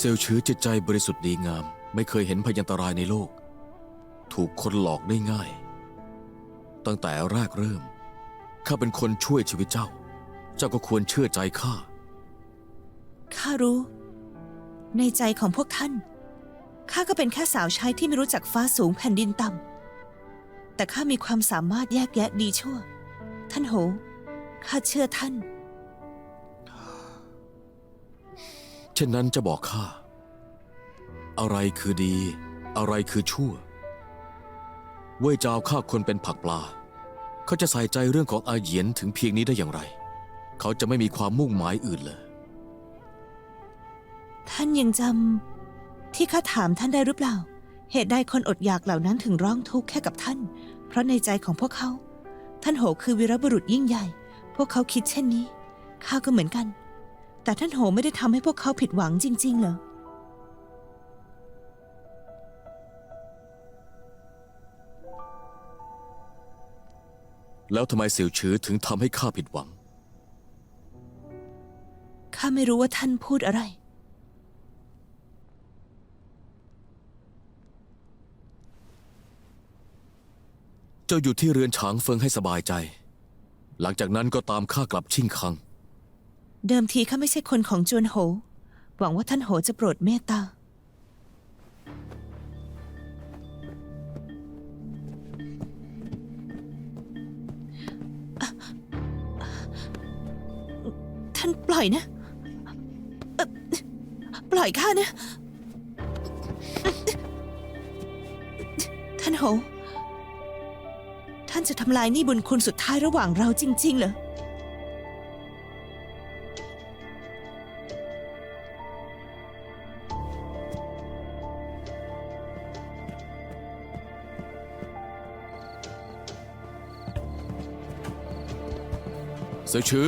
เซลชื้อจิตใจบริสุทธิ์ดีงาม ไม่เคยเห็นพยันตรายในโลก ถูกคนหลอกได้ง่าย ตั้งแต่แรกเริ่ม ข้าเป็นคนช่วยชีวิตเจ้า เจ้าก็ควรเชื่อใจข้า ข้ารู้ ในใจของพวกท่าน ข้าก็เป็นแค่สาวใช้ที่ไม่รู้จักฟ้าสูงแผ่นดินต่ำแต่ข้ามีความสามารถแยกแยะดีชั่ว ท่านโห ข้าเชื่อท่าน ช่นนั้นจะบอกข้า อะไรคือดี อะไรคือชั่ว เว่ยจาวข้าคนเป็นผักปลา เขาจะใส่ใจเรื่องของอาเหยียนถึงเพียงนี้ได้อย่างไร เขาจะไม่มีความมุ่งหมายอื่นเลย ท่านยังจำที่ข้าถามท่านได้หรือเปล่า เหตุใดคนอดอยากเหล่านั้นถึงร้องทุกข์แค่กับท่าน เพราะในใจของพวกเขา ท่านโหคือวีรบุรุษยิ่งใหญ่ พวกเขาคิดเช่นนี้ข้าก็เหมือนกัน แต่ท่านโหไม่ได้ทำให้พวกเขาผิดหวังจริง ๆ เหรอ แล้วทำไมเสี่ยวชื้อถึงทำให้ข้าผิดหวัง ข้าไม่รู้ว่าท่านพูดอะไร เจ้าอยู่ที่เรือนฉางเฟิงให้สบายใจ หลังจากนั้นก็ตามข้ากลับชิ่งคัง เดิมทีข้าไม่ใช่คนของจวนโห หวังว่าท่านโหจะโปรดเมตตา ท่านปล่อยนะ ปล่อยข้านะ ท่านโห ท่านจะทำลายนี่บุญคุณสุดท้ายระหว่างเราจริง ๆ เหรอ เสี่ยวชื้อ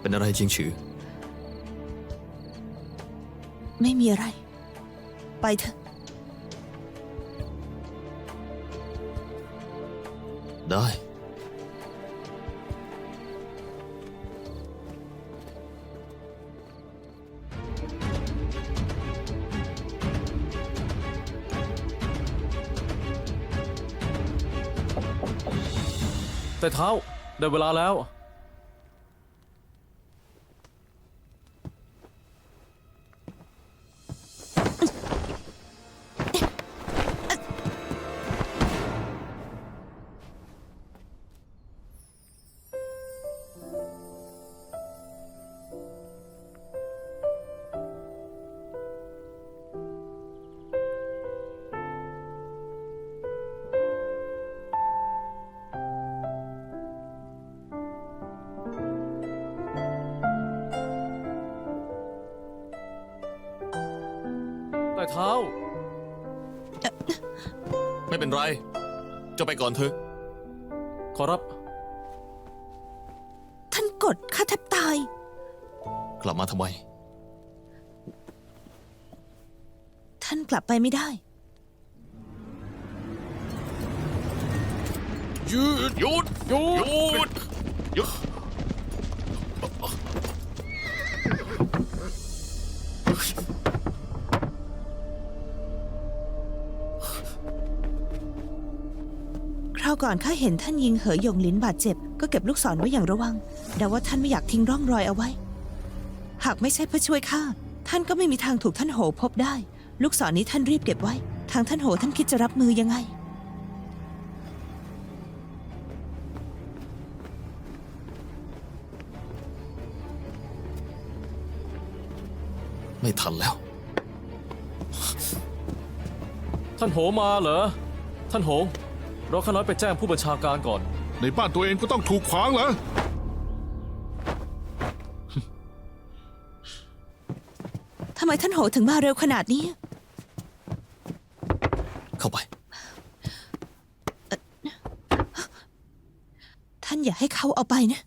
เป็นอะไรจริงชื้อไม่มีอะไร ไปเถอะ ได้ แต่เท้าได้เวลาแล้ว แต่เท้า ไม่เป็นไรเจ้าไปก่อนเถอะ ขอรับ ท่านกดข้าแทบตาย กลับมาทำไม ท่านกลับไปไม่ได้ หยุดหยุดหยุดหยุดาวก่อนข้าเห็นท่านยิงเหอหยงหลินบาดเจ็บ ก็เก็บลูกศรไว้อย่างระวังเดาว่าท่านไม่อยากทิ้งร่องรอยเอาไว้ หากไม่ใช่เพื่อช่วยข้าท่านก็ไม่มีทางถูกท่านโหพบได้ ลูกศรนี้ท่านรีบเก็บไว้ ทางท่านโหท่านคิดจะรับมือยังไง ไม่ทันแล้ว ท่านโหมาเหรอ ท่านโห เราข้าน้อยไปแจ้งผู้บัญชาการก่อน ในบ้านตัวเองก็ต้องถูกขวางเหรอ ทำไมท่านโหถึงมาเร็วขนาดนี้ เข้าไป ท่านอย่าให้เขาเอาไปนะ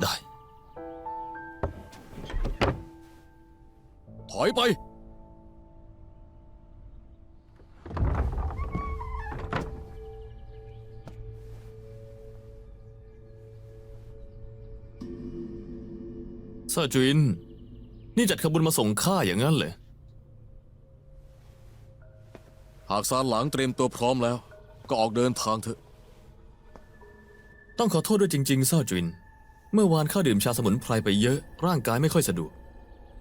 ได้ ถอยไป ซาจุน นี่จัดขบวนมาส่งข้าอย่างนั้นเลยหากซานหลังเตรียมตัวพร้อมแล้ว ก็ออกเดินทางเถอะ ต้องขอโทษด้วยจริงๆซาจุน เมื่อวานข้าดื่มชาสมุนไพรไปเยอะ ร่างกายไม่ค่อยสะดวก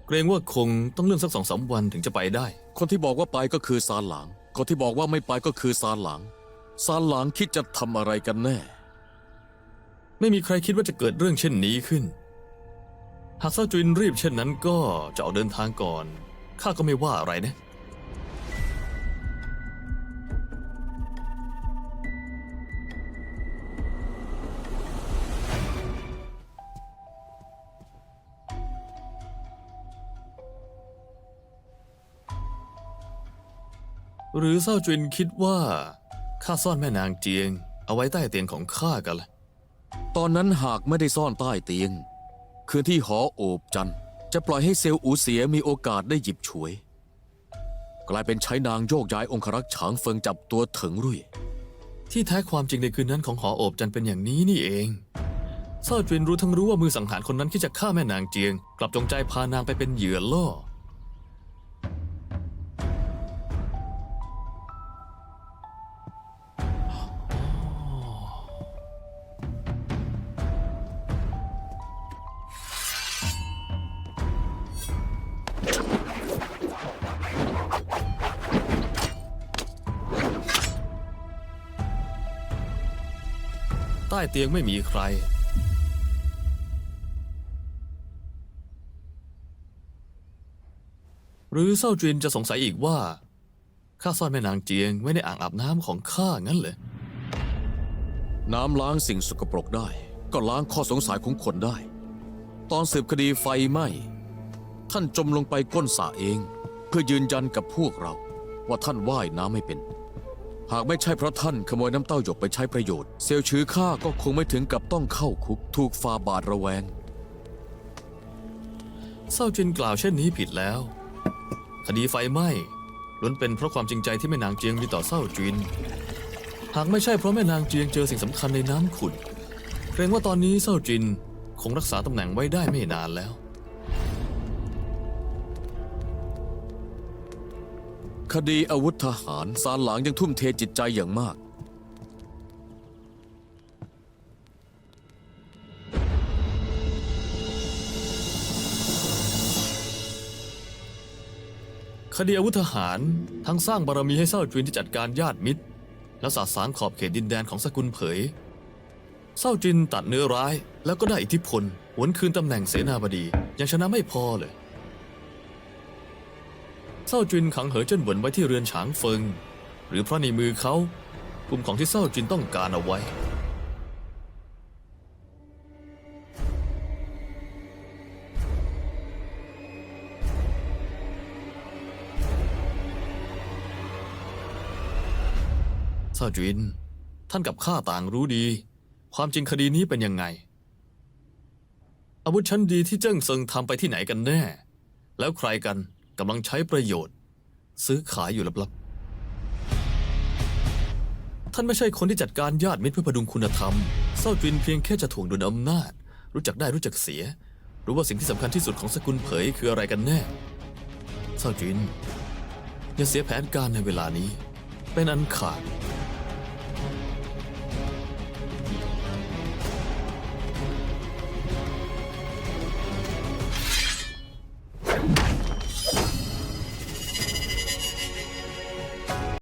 เกรงว่าคงต้องเลื่อนสักสองสามวันถึงจะไปได้ คนที่บอกว่าไปก็คือซานหลัง คนที่บอกว่าไม่ไปก็คือซานหลัง ซานหลังคิดจะทำอะไรกันแน่ ไม่มีใครคิดว่าจะเกิดเรื่องเช่นนี้ขึ้น หากเซาจุนรีบเช่นนั้นก็จะออกเดินทางก่อน ข้าก็ไม่ว่าอะไรนะหรือเศร้าจุนคิดว่าข้าซ่อนแม่นางเจียง เอาไว้ใต้เตียงของข้ากันล่ะตอนนั้นหากไม่ได้ซ่อนใต้เตียง คืนที่หอโอบจันจะปล่อยให้เซลล์อูเสียมีโอกาสได้หยิบฉวย กลายเป็นใช้นางโยกย้ายองครักษ์ฉางเฟิงจับตัวเถิงรุ่ยที่แท้ความจริงในคืนนั้นของหอโอบจันเป็นอย่างนี้นี่เองเซาจวินรู้ทั้งรู้ว่ามือสังหารคนนั้นคิดจะฆ่าแม่นางเจียง กลับจงใจพานางไปเป็นเหยื่อล่อ ใต้เตียงไม่มีใคร หรือเศร้าจินจะสงสัยอีกว่า ข้าซ่อนแม่นางเจียงไว้ในอ่างอาบน้ำของข้างั้นเหรอ น้ำล้างสิ่งสกปรกได้ ก็ล้างข้อสงสัยของคนได้ ตอนสืบคดีไฟไหม้ท่านจมลงไปก้นสระเอง เพื่อยืนยันกับพวกเราว่าท่านว่ายน้ำไม่เป็น หากไม่ใช่เพราะท่านขโมยน้ำเต้าหยกไปใช้ประโยชน์ เซลชื้อข้าก็คงไม่ถึงกับต้องเข้าคุก ถูกฟาบาทระแวง เศร้าจินกล่าวเช่นนี้ผิดแล้ว คดีไฟไหม้ล้วนเป็นเพราะความจริงใจที่แม่นางเจียงมีต่อเศร้าจิน หากไม่ใช่เพราะแม่นางเจียงเจอสิ่งสำคัญในน้ำขุ่นเกรงว่าตอนนี้เศร้าจินคงรักษาตำแหน่งไว้ได้ไม่นานแล้ว คดีอาวุธทหารซานหลางยังทุ่มเทจิตใจอย่างมาก คดีอาวุธทหารทั้งสร้างบารมีให้เศร้าจินที่จัดการญาติมิตร และสาสางขอบเขตดินแดนของสกุลเผย เศร้าจินตัดเนื้อร้ายแล้วก็ได้อิทธิพลหวนคืนตำแหน่งเสนาบดียังชนะไม่พอเลย เศร้าจินขังเหอเจิ้นหวนไว้ที่เรือนฉางเฟิง หรือเพราะในมือเขากลุ่มของที่เศร้าจินต้องการเอาไว้ เศร้าจิน ท่านกับข้าต่างรู้ดี ความจริงคดีนี้เป็นยังไง อาวุธชั้นดีที่เจิ้งเซิงทำไปที่ไหนกันแน่ แล้วใครกัน กำลังใช้ประโยชน์ ซื้อขายอยู่ลับๆ ท่านไม่ใช่คนที่จัดการญาติมิตรเพื่อพดุงคุณธรรม เศร้าจินเพียงแค่จะถ่วงดุลอำนาจ รู้จักได้รู้จักเสีย รู้ว่าสิ่งที่สำคัญที่สุดของสกุลเผยคืออะไรกันแน่ เศร้าจินอย่าเสียแผนการในเวลานี้ เป็นอันขาด